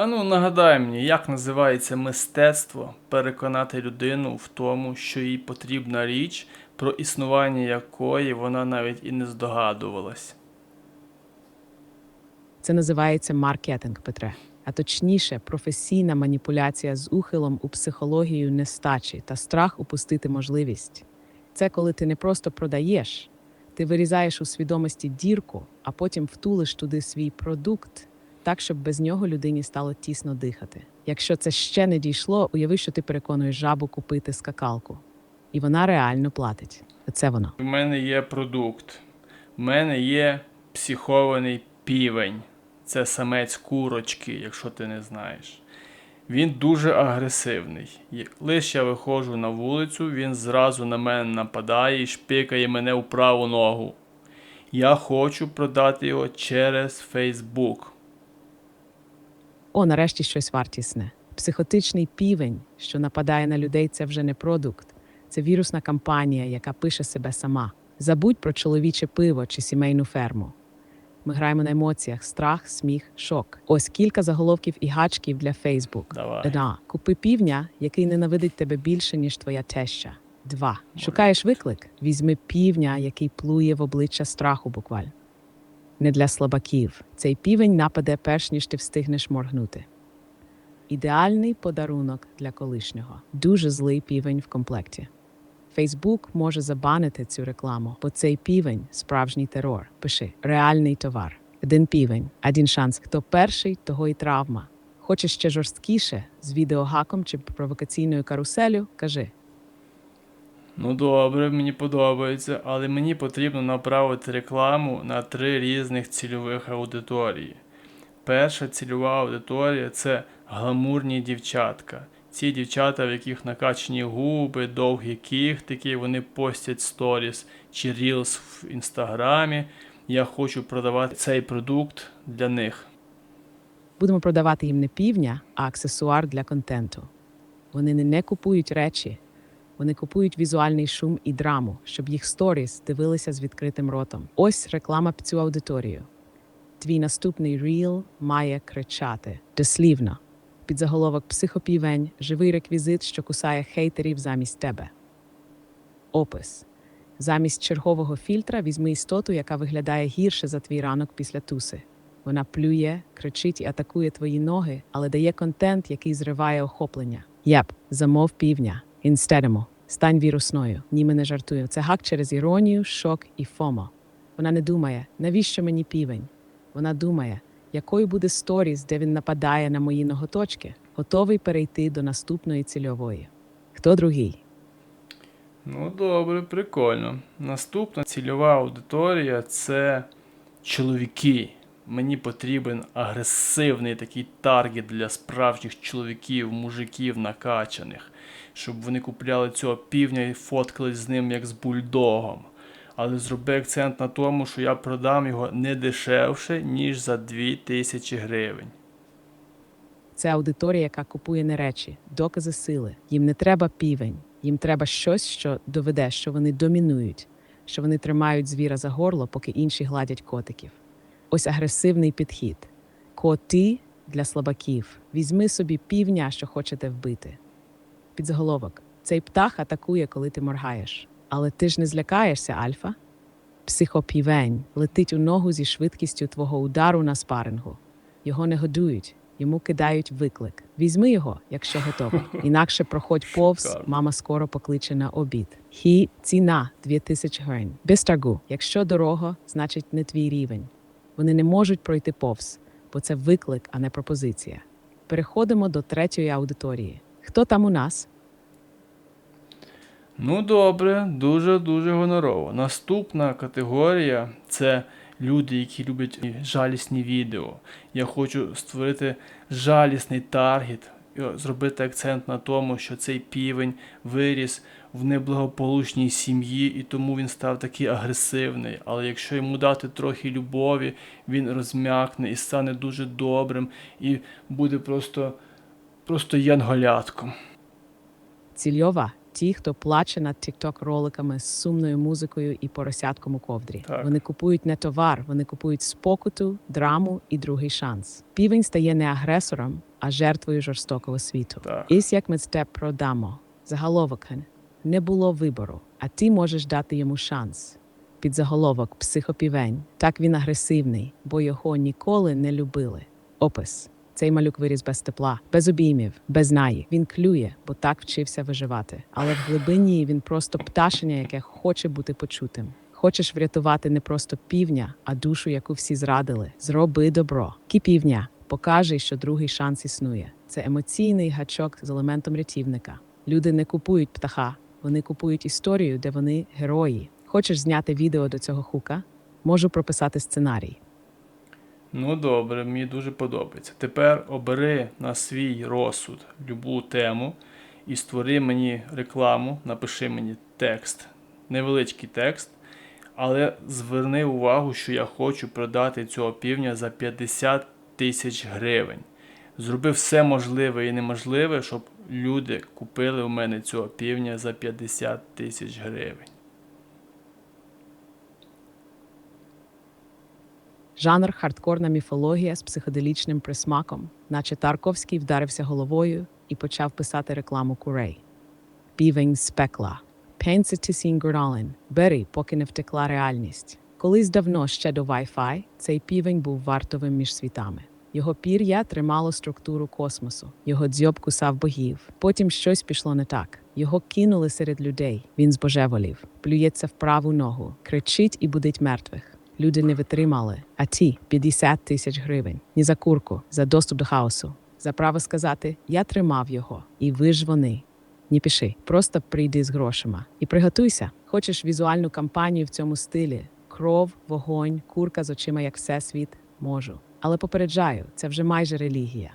А ну нагадай мені, як називається мистецтво переконати людину в тому, що їй потрібна річ, про існування якої вона навіть і не здогадувалась. Це називається маркетинг, Петре. А точніше, професійна маніпуляція з ухилом у психологію нестачі та страх упустити можливість. Це коли ти не просто продаєш, ти вирізаєш у свідомості дірку, а потім втулиш туди свій продукт, так, щоб без нього людині стало тісно дихати. Якщо це ще не дійшло, уяви, що ти переконуєш жабу купити скакалку. І вона реально платить. Це воно. У мене є продукт. У мене є психований півень. Це самець курочки, якщо ти не знаєш. Він дуже агресивний. Лише я виходжу на вулицю, він зразу на мене нападає і шпикає мене у праву ногу. Я хочу продати його через Facebook. О, нарешті щось вартісне. Психотичний півень, що нападає на людей, це вже не продукт. Це вірусна кампанія, яка пише себе сама. Забудь про чоловіче пиво чи сімейну ферму. Ми граємо на емоціях: страх, сміх, шок. Ось кілька заголовків і гачків для Фейсбук. Одна. Купи півня, який ненавидить тебе більше, ніж твоя теща. Два. Шукаєш виклик? Візьми півня, який плує в обличчя страху буквально. Не для слабаків. Цей півень нападе перш ніж ти встигнеш моргнути. Ідеальний подарунок для колишнього. Дуже злий півень в комплекті. Фейсбук може забанити цю рекламу, бо цей півень справжній терор. Пиши реальний товар. Один півень, один шанс. Хто перший, того і травма. Хочеш ще жорсткіше з відеогаком чи провокаційною каруселю? Кажи. Ну добре, мені подобається, але мені потрібно направити рекламу на три різних цільових аудиторії. Перша цільова аудиторія це гламурні дівчатка. Ці дівчата, в яких накачані губи, довгі кіхтики, вони постять сторіс чи рілс в інстаграмі. Я хочу продавати цей продукт для них. Будемо продавати їм не півня, а аксесуар для контенту. Вони не, купують речі, вони купують візуальний шум і драму, щоб їх сторіс дивилися з відкритим ротом. Ось реклама під цю аудиторію. Твій наступний ріл має кричати дослівно. Під заголовок психопівень, живий реквізит, що кусає хейтерів замість тебе. Опис. Замість чергового фільтра візьми істоту, яка виглядає гірше за твій ранок після туси. Вона плює, кричить і атакує твої ноги, але дає контент, який зриває охоплення. Єп, замов півня. Інстедемо. Стань вірусною. Ні, ми не жартую. Це гак через іронію, шок і фомо. Вона не думає, навіщо мені півень? Вона думає, якою буде сторіс, де він нападає на мої ноготочки, готовий перейти до наступної цільової. Хто другий? Ну, добре, прикольно. Наступна цільова аудиторія це чоловіки. Мені потрібен агресивний такий таргет для справжніх чоловіків, мужиків накачаних, щоб вони купляли цього півня і фоткались з ним як з бульдогом. Але зроби акцент на тому, що я продам його не дешевше, ніж за 2000 гривень. Це аудиторія, яка купує не речі, докази сили. Їм не треба півень, їм треба щось, що доведе, що вони домінують, що вони тримають звіра за горло, поки інші гладять котиків. Ось агресивний підхід. Коти для слабаків. Візьми собі півня, що хочете вбити. Підзаголовок. Цей птах атакує, коли ти моргаєш. Але ти ж не злякаєшся, Альфа? Психопівень летить у ногу зі швидкістю твого удару на спарингу. Його не годують, йому кидають виклик. Візьми його, якщо готовий. Інакше проходь повз, мама скоро покличе на обід. Хі ціна 2000 гривень. Без торгу. Якщо дорого, значить не твій рівень. Вони не можуть пройти повз, бо це виклик, а не пропозиція. Переходимо до третьої аудиторії. Хто там у нас? Ну добре, дуже дуже гонорово. Наступна категорія це люди, які люблять жалісні відео. Я хочу створити жалісний таргет, зробити акцент на тому, що цей півень виріс в неблагополучній сім'ї, і тому він став такий агресивний. Але якщо йому дати трохи любові, він розм'якне і стане дуже добрим, і буде просто, просто янголятком. Цільова ті, хто плаче над тікток роликами з сумною музикою і поросятком у ковдрі. Так. Вони купують не товар, вони купують спокуту, драму і другий шанс. Півень стає не агресором, а жертвою жорстокого світу. Так. Ось як ми це продамо. Заголовок не було вибору, а ти можеш дати йому шанс. Під заголовок психопівень. Так він агресивний, бо його ніколи не любили. Опис. Цей малюк виріс без тепла, без обіймів, без наї. Він клює, бо так вчився виживати. Але в глибині він просто пташеня, яке хоче бути почутим. Хочеш врятувати не просто півня, а душу, яку всі зрадили. Зроби добро. Кіпівня, покажи, що другий шанс існує. Це емоційний гачок з елементом рятівника. Люди не купують птаха, вони купують історію, де вони герої. Хочеш зняти відео до цього хука? Можу прописати сценарій. Ну добре, мені дуже подобається. Тепер обери на свій розсуд любу тему і створи мені рекламу, напиши мені текст, невеличкий текст, але зверни увагу, що я хочу продати цього півня за 50 тисяч гривень. Зроби все можливе і неможливе, щоб люди купили у мене цього півня за 50 тисяч гривень. Жанр хардкорна міфологія з психоделічним присмаком, наче Тарковський вдарився головою і почав писати рекламу курей. Півень з пекла. Пенсити Сінгурален. Бери, поки не втекла реальність. Колись давно ще до Wi-Fi цей півень був вартовим між світами. Його пір'я тримало структуру космосу, його дзьоб кусав богів. Потім щось пішло не так. Його кинули серед людей. Він збожеволів, плюється в праву ногу, кричить і будить мертвих. Люди не витримали, а ті 50 тисяч гривень. Ні за курку, за доступ до хаосу. За право сказати, я тримав його, і ви ж вони. Ні піши, просто прийди з грошима. І приготуйся. Хочеш візуальну кампанію в цьому стилі: кров, вогонь, курка з очима, як всесвіт можу. Але попереджаю, це вже майже релігія.